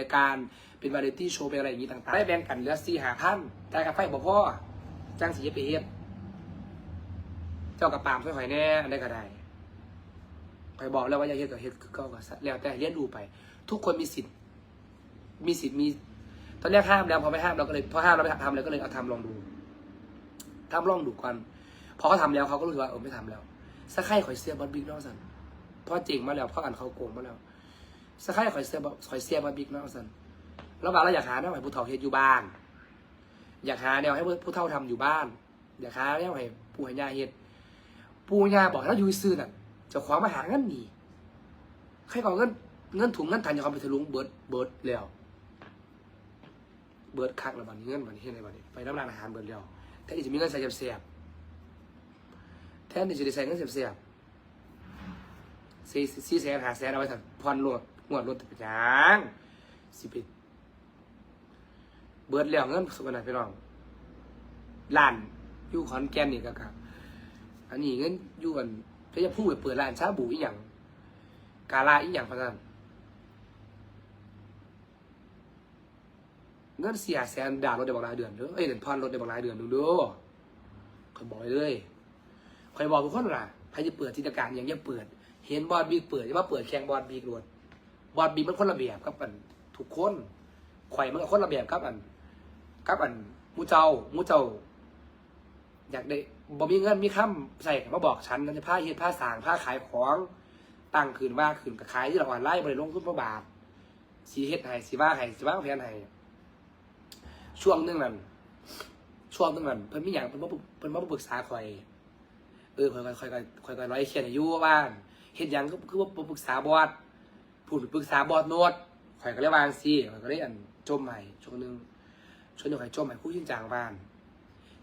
รายการเป็นวาไรตี้โชว์เป็นอะไรอย่างนี้ต่างๆได้แบ่งกันเหลือสี่หาพันจ่ายกับไฟบ่พ่อจ้างสีไปเฮ็ดเจ้ากับปามช่วยหอยแน่อันใดก็ได้คอยบอกแล้วว่าอย่าเฮ็ดกับเฮ็ดคือเก็ก็แล้วแต่เรียนรู้ไป ทุกคนมีสิทธิ์ มีสิทธิ์มี ตอนแรกห้ามแล้วพอไม่ห้ามเราก็เลยพอห้ามเราไม่ทำเลยก็เลยเอาทำลองดูทำลองดูก่อนพอเขาทำแล้วเขาก็รู้สึกว่าเออไม่ทำแล้วสักไข่ข่อยเสียบอลบิ๊กเนอกสันพราะจริงมาแล้วพราะอันเขาโกงมาแล้ว สักไข่ข่อยเสียบข่อยเสียบอลบิ๊กเนอกสันแล้วบางเราอยากหาแนวให้ผู้เฒ่าเฮ็ดอยู่บ้าน อยากหาแนวให้ผู้เฒ่าทำอยู่บ้าน อยากหาแนวให้ปู่ให้ย่าเฮ็ดปู่ย่าบอกแล้วอยู่ซื่อน่ะจะขวางมาหาเงินหนีใครก่อนเงินเงินถุงเงินทันจะเขาไปทะลุงเบิร์ดเบิร์ดแล้วเบิร์ดคักแล้วบัดนี้เงินบัดนี้เฮ็ดอะไรบัดนี้ไปน้ำร้านอาหารเบิร์ดแล้วแทนที่จะมีเงินใส่เสียบแทนที่จะได้ใส่เงินเสียบสี่สี่แสนหาแสนเอาไว้ถัดผ่อนรถ งวดรถเป็นหยังสิบเบิดแล้วเงินสุกนะพี่น้องร้านอยู่ขอนแก่นนี่ก็ครับ อันนี้เงินอยู่กันถ้าจะพูดไปเปิดร้านชาบูอีหยังกาลาอีหยังพะนันเงินเสียแสนด่ารถได้บางรายเดือนเด้อเอ้ยเดือนพอนรถได้บางรายเดือนดูด้อคอยบอกเลยคอยบอกทุกคนล่ะใครจะเปิดจิตการอย่างเงี้ยเปิด เห็นบอลบีเปิดจะว่าเปิดแข่งบอลบีรวด บอลบีมันคนละแบบครับอันทุกคนไข่มันก็คนละแบบครับอันครับอันมูเจ้ามูเจ้า อยากได้บ่มีเงินมีคำใส่มาบอกฉันนั่นจะผ้าเฮ็ดผ้าสางผ้าขายของตั้งคืนว่าคืนกับขายที่เราออนไลน์บริลงทุนประบาทสีเฮ็ดให้สีว่าให้สีว่าแพนให้ช่วงนึงนั้นช่วงนึงนั้นเพิ่นมีอย่างเพิ่นมาเพิ่นมาปรึกษาข่อยเออข่อยก็ข่อยก็ข่อยก็ร้อยเขียนอายุบ้านเฮ็ดยังก็คือว่าปรึกษาบอส พูดปรึกษาบอสโน้ตข่อยก็เลยวางซี่ข่อยก็เลยอันจมใหม่ช่วงหนึ่งช่วงหนึงข่อยจมใหม่ผู้ยิ่งจางบ้าน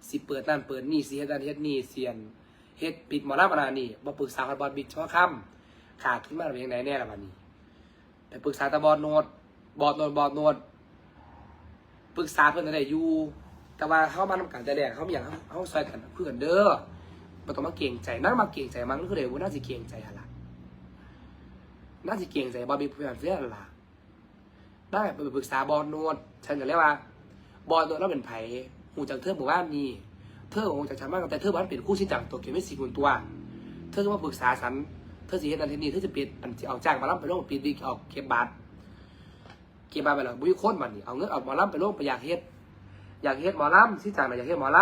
สิเปิดนั่นเปิดนี่สิเฮ็ดนั่นเฮ็ดนี่เสียนเฮ็ดปิดหมอลำอะไรนี่บ่ปรึกษากับบอสบิ๊กเฉพาะค่ำขาดทุนมาเป็นยังไงแน่ละบัดนี้ไปปรึกษาตาบอสโน้ตบอสโน้ตบอสโน้ตปรึกษาเพื่อนอะไรอยู่ แต่ว่าเขามาทำการแต่แรกเขาไม่อยากให้เขาซอยกันเพื่อนเด้อมันต้องมาเก่งใจนั่นมาเก่งใจมันก็เลยว่าน่าจะเก่งใจอะไร น่าจะเก่งใจบอลบีเพื่อนเพื่อนอะไรได้ไปปรึกษาบอลโนดฉันจะเรียกว่า บอลโนดเราเป็นไผ่หูจากเธอหมู่บ้านนี่เธอหูจากฉันมากแต่เธอบ้านเป็นคู่ชิ้นจังตัวเก็บไม่สี่คนตัว เธอก็มาปรึกษาฉันเธอสิเห็นอันที่นี่เธอจะปิดอันที่เอาจ้างมาล่ำไปลงปิดดีออกเก็บบัตรเก็บมาไปแล้วบุยโคนมันนี่เอาเงินเอาหมอลำไปลงไปอยากเฮ็ดอยากเฮ็ดหมอลำที่จางน่ะอยากเฮ็ดหมอล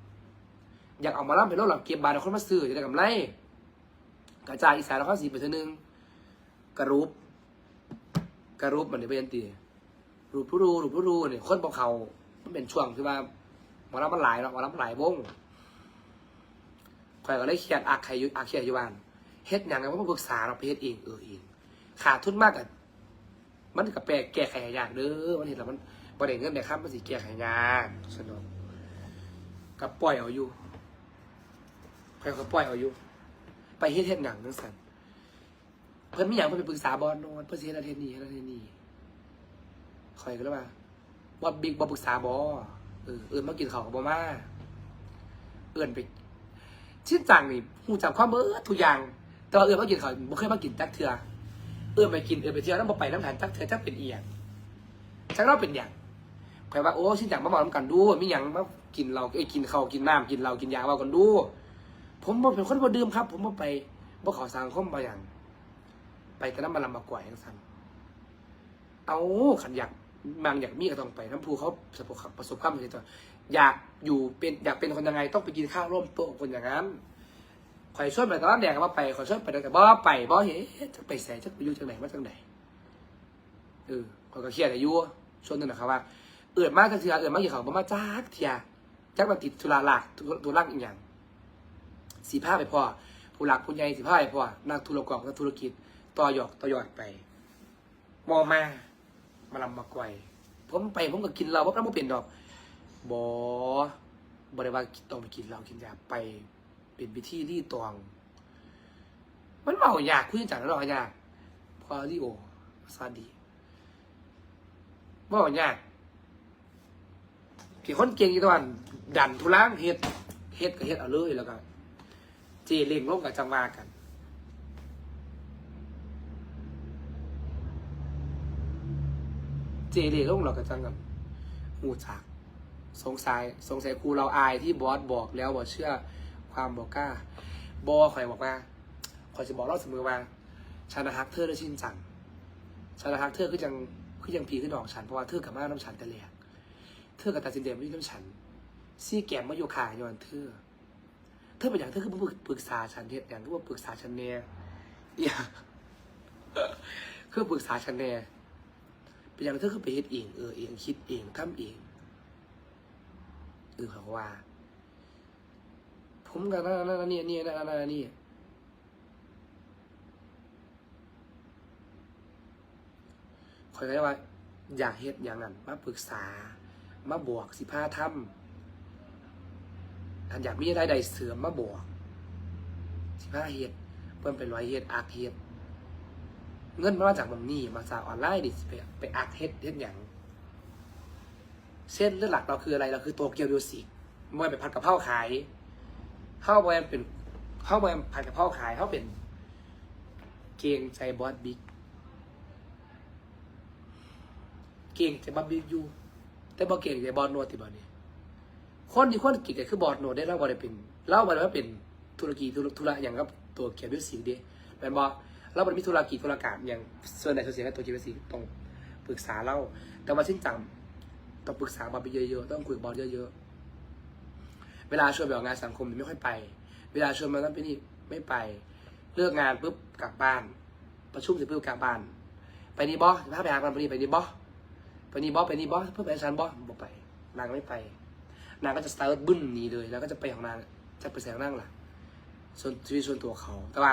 ำอยากเอาหมอลำไปลงหลังเก็บบาทเอาคนมาซื้อจะได้กำไรกระจายอีสานแล้วเขาสีไปเท่านึง กระรูปกระรูปมันนี่เป็นตีรูปผู้รู้รูปผู้รู้เนี่ยคนบอกเขามันเป็นช่วงที่ว่าหมอลำมันหลายเนาะหมอลำมันหลายวงข่อยก็เลยเขียนอักใครอยู่อักเขียนยู่บ้านเฮ็ดอย่างไรว่ามาปรึกษาเราไปเฮ็ดเองเออเองขาดทุนมากกับมันกับแปลแก้ไขยากเด้อมันเห็นแล้วมันประเด็นเงินแต่ครับมันสิแก้ไขยากสนุกกับปล่อยเอาอยู่ใครก็ปล่อยเอาอยู่ ไปเฮ็ดเฮ็ดหนังนั่นสัน เพิ่นมีอยางเพิ่นไปปรึกษาบอลโนนเพิ่นสิเฮ็ดอะไรนี่อะไรนี่คอยก็เลยว่าบอบิ๊กบอปรึกษาบอเออเอินมากินข้าวกับบอมาเอินไปชิ้นจังนี่หูจักความเบิดทุกอย่าง แต่ว่าเอินมากินข้าวบ่เคยมากินจักเทื่อเออไปกินเออไปเที่ยวน้ำมาไปน้ำหันจักเธอจักเป็นเอียงจักเราเป็นอย่างใครว่าโอ้ชิ้นอย่งมาบอกน้ำกันดูมีอย่างมากินเราเอ้กินข้าวกินน้ำกินเรากินยาว่ากันดู ผมบ่เป็นคนบ่ดื่มครับ ผมบ่ไปบ่ขอสังคมบางอย่าง ไปแต่น้ำมันลำบากว่าอย่างสั้นเอาขันอยากบางอยากมีก็ต้องไปน้ำพูเขาประสบประสบความสำเร็จอยากอยู่เป็นอยากเป็นคนยังไงต้องไปกินข้าวร่วมโต๊ะคนอย่างนั้นข่อยช่วยไปตอนนั้นแดกว่าไปข่อยช่วยไปแต่บ่ไปบ่เห็นจะไปแสจะไปอยู่จังไหนมาจังไหนเออข่อยก็เครียดอายุช่วงนึงนะครับว่าเอิดมากจังเถื่อเอิดมากกี่เขาบ่มาจักเทียจักมาติดธุระหลักธุระอีกอย่างสีผ้าไปพ่อผู้หลักผู้ใหญ่สีผ้าไปพ่อนักธุรกรนักธุรกิจ ต่อยอดต่อยอดไปมอมามาลำมาไกวผมไปผมก็กินเหล้าผมก็ไม่เปลี่ยนดอกบ่บ่ได้ว่าต้องไปกินเหล้ากินยาไป เป็นพิธีรีตอง มันเมายากคุยกันแล้วหรอยากพอรีโอซาดีเมายากที่คนเก่งอีตอนดันทุล้างเฮ็ดเฮ็ดก็เฮ็ดเอาเลยแล้วก็เจเล่งลงกับจังหวะกัน เจเดลงเราก็จังกับหูจักสงสัยสงสัยครูเราอายที่บอสบอกแล้วว่าเชื่อความบอกกล้าบอข่อยบอกว่าข่อยจะบอกเราเสมอว่าชานะฮักเธอได้ชินจังชานะฮักเธอคือยังคือยังพีขึ้นดอกฉันเพราะว่าเธอกับมาน้ำฉันแต่แรกเธอกับตัดสินใจไม่ได้น้ำฉันซี่แกมมาโยคายอนเธอเธอเป็นอย่างเธอคือมาปรึกษาฉันเฮ็ดอย่างคือว่าปรึกษาฉันแน่อย่าคือปรึกษาฉันแน่ เป็นอย่างเธอคือไปเฮ็ดเองเออเองคิดเองทำเองเออเขาว่า ผมกับนั่นนั่นนี่นี่นั่นนั่นนี่คอยได้ว่า อยากเฮ็ดอย่างนั้นมาปรึกษา มาบวกสิผ้าถ้ำอันอยากมีรายได้เสริมมาบวกสิผ้าเฮ็ดเพิ่มเป็นร้อยเฮ็ดอักเฮ็ด เงินมันมาจากบางนี่มาจากออนไลน์ดิไปไปอักเฮ็ดเฮ็ดอย่างเส้นเลือดหลักเราคืออะไรเราคือโตเกียวมิวสิกมวยเป็นผัดกะเพราขายข้าวบอยเป็นข้าวบอยผัดกะเพราขายเขาเป็น เกงใจบอสบิ๊กเกงใจบอสบิ๊กอยู่แต่บอเก่งใจบอสโนดติบอนี่คนที่คนก่งใจคือบอสโนดได้เล่าบอได้เป็นเล่าบอได้ว่าเป็นธุรกิจธุระอย่างกับตัวเกียวมิวสิกเด้แมนบอ เล่าบอได้มีธุรกิจธุรการอย่างส่วนใดส่วนเสียกับตัวเกียวมิวสิกต้องปรึกษาเล่าแต่ว่าชิ้นจังต้องปรึกษาบอสไปเยอะๆต้องคุยกับบอสเยอะๆเวลาชวนไปออกงานสังคมไม่ค่อยไป เวลาชวนมานั่นไปนี่ไม่ไปเลิกงานปุ๊บกลับบ้าน ประชุมเสร็จปุ๊บกลับบ้าน ไปนี่บอสพาไปหากันไปนี่ไปนี่บอสไปนี่บอสไปนี่บอสเพื่อไปชั้นบอสบอกไป นางไม่ไป นางก็จะสตาร์ทบึ้นหนีเลย แล้วก็จะไปของนางจะไปแสงนั่งล่ะส่วนชีวิตส่วนตัวเขาแต่ว่า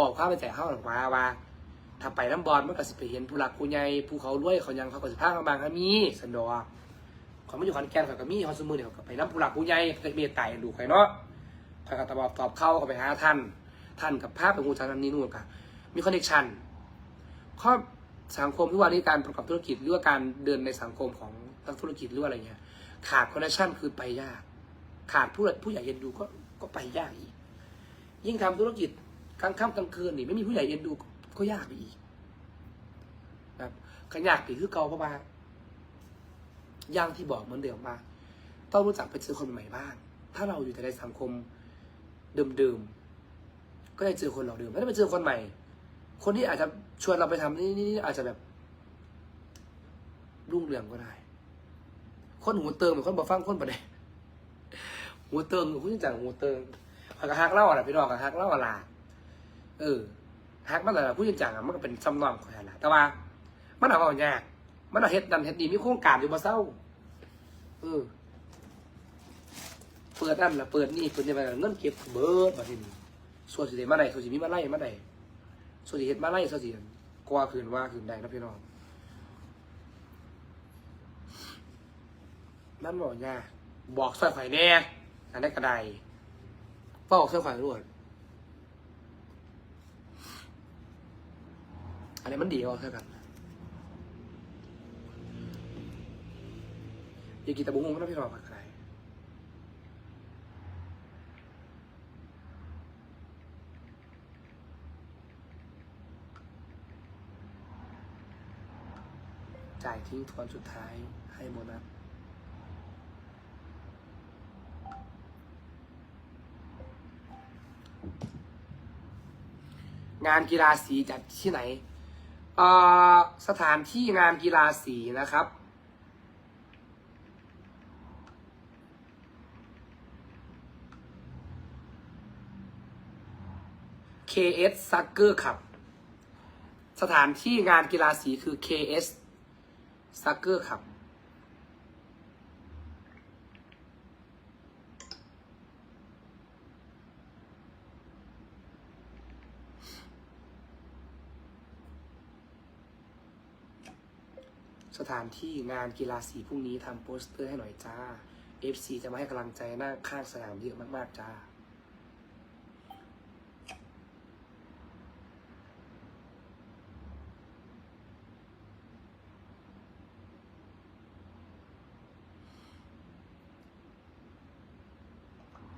บอกข้าไปแจกข้าวหลังวาว่าถ้าไปน้ำบอลมันก็สิไปเห็นผู้หลักผู้ใหญ่ผู้เขารวยเขายังเขาก็สิพามาบางก็มีสันดอเขาไม่อยู่ขอนแก่นเขาก็มีเขาสมือเดียวก็ไปน้ำผู้หลักผู้ใหญ่ก็มีไต่ดูใครเนาะเขาก็ตอบตอบเข้าก็ไปหาท่าน ท่านกับภาพเป็นงูจานันนี้นู่นกันมีคอนเนคชั่นข้อสังคมที่ว่านี้การประกอบธุรกิจหรือว่าการเดินในสังคมของนักธุรกิจหรืออะไรเงี้ยขาดคอนเนคชั่นคือไปยาก ขาดผู้ผู้ใหญ่เอ็นดูก็ก็ไปยากอีก ยิ่งทำธุรกิจ กลางค่ำกลางคืนนี่ไม่มีผู้ใหญ่เอ็นดูก็ยากไปอีกแบบขยากปีคือเก่าเพราะว่าย่างที่บอกเหมือนเดิมว่าต้องรู้จักไปเจอคนใหม่บ้าง ถ้าเราอยู่แต่ในสังคมเดิมๆก็จะเจอคนเราเดิมไม่ได้ไปเจอคนใหม่ คนที่อาจจะชวนเราไปทำนี่นี่อาจจะแบบรุ่งเรืองก็ได้ คนหูเติมหรือคนบอฟังคนประเดหูเติมคุณจังหูเติมขากระฮักเล่าอะไรพี่น้องกระฮักเล่าอะไร เออฮักมันอะไรผู้จังอะมันก็เป็นซ้ำนองของอะแต่ว่า มันเอาเอายากมันเอาเฮ็ดดันเฮ็ดดีมีโครงการอยู่มาเศร้า เออ เปิดนั่นละเปิดนี่เปิดนี่ไปเงินเก็บเบิดมาทีนี้ส่วนสิเดมาได้ส่วนสิมีมาไล่มาได้ส่วนสิเฮ็ดมาไล่ส่วนสิกว่าคืนว่าคืนได้นะพี่น้องนั่นบอกยากบอกซอยข่อยแน่อันนี้นกระไดบอกซอยข่อยรวด นนี้มันดีกว่าเท่ากันอยากกินตะบุ้งก็ต้องพี่รอผักอะไรจ่ายทิ้งทวนสุดท้ายให้โบนัสงานกีฬาสีจัดที่ไหน สถานที่งานกีฬาสีนะครับ KS Sucker ครับ สถานที่งานกีฬาสีคือ KS Sucker ครับ สถานที่งานกีฬาสีพรุ่งนี้ทำโปสเตอร์ให้หน่อยจ้า FC จะมาให้กำลังใจหน้าข้างสนามเยอะมากๆจ้า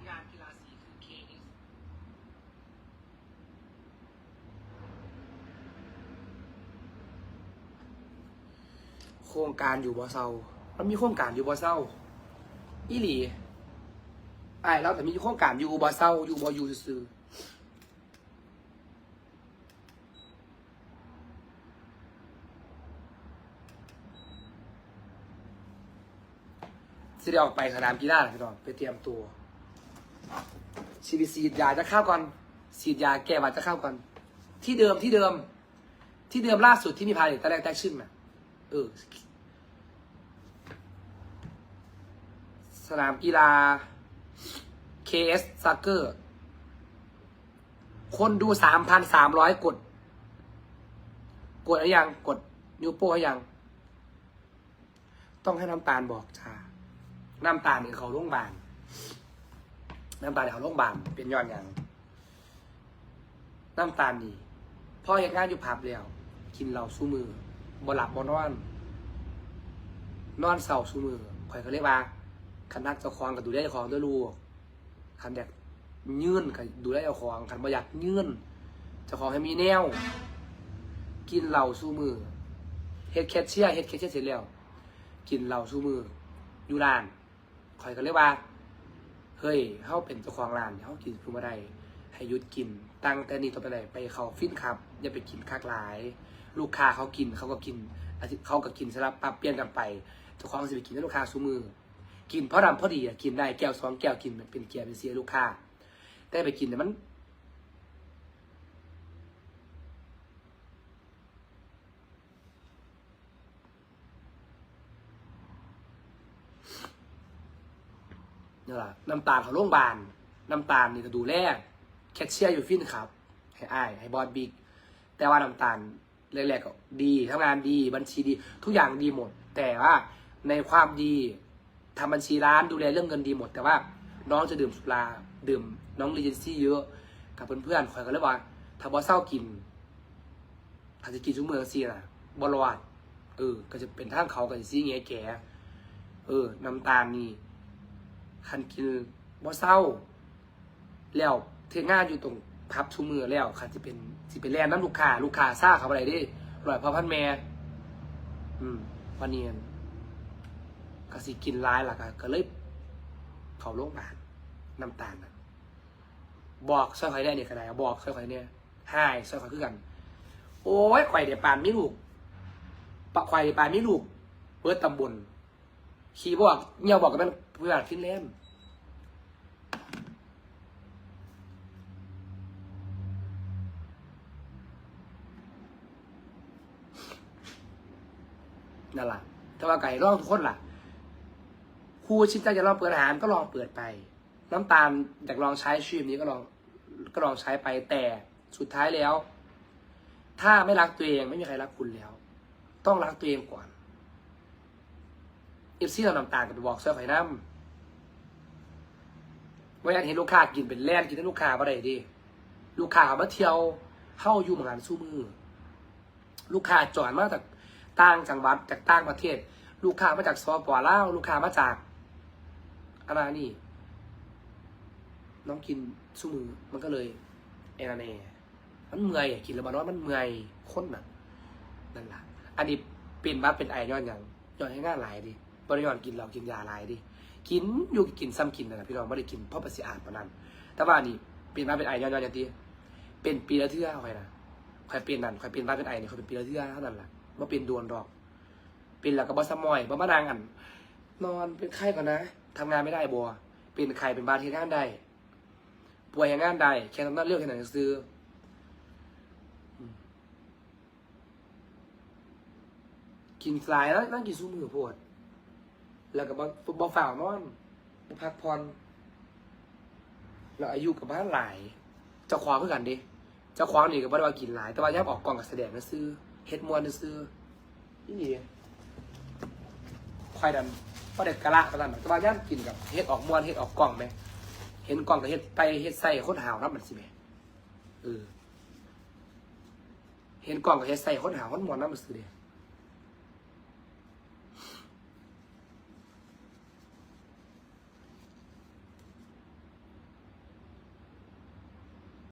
งานกีฬาสีคือ KS ค โครงการอยู่บ่เซามันมีโครงการอยู่บ่เซาอีหลีไอ้ายเราแต่มีโครงการอยู่บ่เซาอยู่บ่อยู่ซื่อสิได้ออกไปสนามกีฬาแล้วพี่น้องไปเตรียมตัวชีวิตสีดยาจะเข้าก่อนสีดยาแก้หวัดจะเข้าก่อน ที่เดิมที่เดิม ที่เดิมล่าสุดที่มีพาเลตตอนแรกแตกชื่นน่ะ เออ สนามกีฬา KS s u c k e r คนดูสามพันสามร้อยกด กดอะไรยัง กดนิ้วโป้ให้ยัง ต้องให้น้ำตาลบอกจ้าน้ำตาลเนี่ยเขาโรงพยาบาลน้ำตาลเนี่ยเขาโรงพยาบาลเป็นย้อนอย่างน้ำตาลนี่พ่อเห็นงานอยู่ผับแล้ว กินเหล้าสู้มือ บ่หลับบ่นอน นอนเศร้าสู้มือข่อยก็เรียกว่าคันนักเจ้าของกับดูแลเจ้าของด้วยลูกคันอยากยื่นกับดูแลเจ้าของคันบ่อยากยื่นเจ้าของให้มีแนว กินเหล้าสู้มือเฮ็ดแคชเชียร์เฮ็ดแคชเชียร์เสร็จแล้วกินเหล้าสู้มืออยู่ร้านข่อยก็เรียกว่าเฮ้ยเฮาเป็นเจ้าของร้านเฮากินคือบ่ได้ให้หยุดกินตั้งแต่นี้ต่อไปไหนไปเขาฟินครับ อย่าไปกินคักหลาย ลูกค้าเขากินเขาก็กินเขาก็กินสลับปรับเปลี่ยนกันไปเจ้าของสิไปกินให้ลูกค้าซูมือ กินเพราะดำพอดีกินได้แก้วสองแก้วกินเป็นเกียร์เป็นเสียลูกค้าแต่ไปกินเนี่ยมันนี่แหละน้ำตาลเขาโรงพยาบาลน้ำตาลนี่ก็ดูแลแคชเชียร์อยู่ฟินครับ ให้อ้าย ให้บอสบิ๊กแต่ว่าน้ำตาล แรกๆก็ดีทำงานดี บัญชีดี ทุกอย่างดีหมด แต่ว่าในความดีทำบัญชีร้านดูแลเรื่องเงินดีหมด แต่ว่าน้องจะดื่มสุราดื่มน้องรีเจนซี่เยอะกับเพื่อนๆคอยกันเลยว่าถ้าบอสเศร้ากินถ้าจะกินชุ่มเมืองซีน่ะบอลวาดเออ ก็จะเป็นทางเขากับซีเงี้ยแก่เออน้ำตาลนี่คันกินบ่เศร้า แล้วเทงานอยู่ตรง พับชูมือแล้วคันจะเป็นสิเป็นแลนน้ำลูกค้าลูกค้าซ่าเขาอะไรดิร่อยพอพันแม่อืมวันนี้ก็สิกินร้ายหล่ะก็ก็เลยเขาโรงพยาบาลน้ำตาลนะบอกซอยข่อยได้เนี่ยก็ได้บอกซอยข่อยเนี่ยให้ซอยข่อยคือกัน โอ้ยข่อยเดี๋ยวปานไม่ลูกปะข่อยเดี๋ยวปานไม่ลูกเบิดตำบลขี่บอกเงียวบอกกับมันเพื่อนฟินแลนด์ นั่นแหละแต่ว่าไก่ร่องทุกคนล่ะครูชิดใจจะลองเปิดอาหารก็ลองเปิดไป น้ำตาลอยากลองใช้ชีวิตนี้ก็ลองก็ลองใช้ไปแต่สุดท้ายแล้ว ถ้าไม่รักตัวเองไม่มีใครรักคุณแล้ว ต้องรักตัวเองก่อนเอฟซีเราน้ำตาลกับบอกเสื้อไข่น้ำว่าอยากเห็นลูกค้ากินเป็นแล่นกินให้ลูกค้าอะไรดิลูกค้ามาเที่ยวเข้าอยู่เหมือนกันสู้มือ ลูกค้าจอดมาจาก ต่างจังหวัดจากต่างประเทศ ลูกค้ามาจากสปปลาวลูกค้ามาจากอะไรนี่ น้องกินสู้มือมันก็เลยเอนาเน่มันเมื่อยกินแล้วมันว่ามันเมื่อยข้นน่ะนั่นแหละอันนี้เป็นมาเป็นไอย้อนอย่างย้อนให้ง่ายหลายดิบริยอนกินเรากินยาหลายดิกินอยู่กินซ้ำกินนะพี่น้องไม่ได้กินเพราะภาษีอ่านปานนั้น แต่ว่านี่เป็นมาเป็นไอย้อนย้อนอย่างที่เป็นปีละเทื่อคอยนะคอยเป็นนั่นคอยเป็นมาเป็นไอเนี่ยคอยเป็นปีละเทื่อเท่านั้นแหละ ว่าเป็นดวนดอก เป็นแล้วก็บอสมอยบอมานางอัน นอนเป็นไข้ก่อนนะทำงานไม่ได้บัวเป็นไข้เป็นบาดเทงานได้ ป่วยอย่างงานใดแค่ทำหน้าเลือกแค่ไหนซื้อกินสายแล้วนั่งกินสู้มือโพดแล้วก็บอบอฝ่าวนอนบพักผ่อนแล้วอายุกับบ้านหลายเจ้าคว้างเพื่อกันดิเจ้าคว้างนี่ก็บ่ได้ว่ากินหลาย แต่ว่าย่ำออกกองกับแสดงก็ซื้อ เฮ็ดมวนซื้อนี่ดีควายดันก็เด็ดกะละกะลันแต่ว่าย่ำกินกับเฮ็ดออกมวนเฮ็ดออกกล่องไหม เห็นกล่องกับเฮ็ดไปเฮ็ดใส่คนหาวรับมันสิแหม่เออเห็นกล่องกับเฮ็ดใส่คนหาวคนมวนรับมันสิเดีย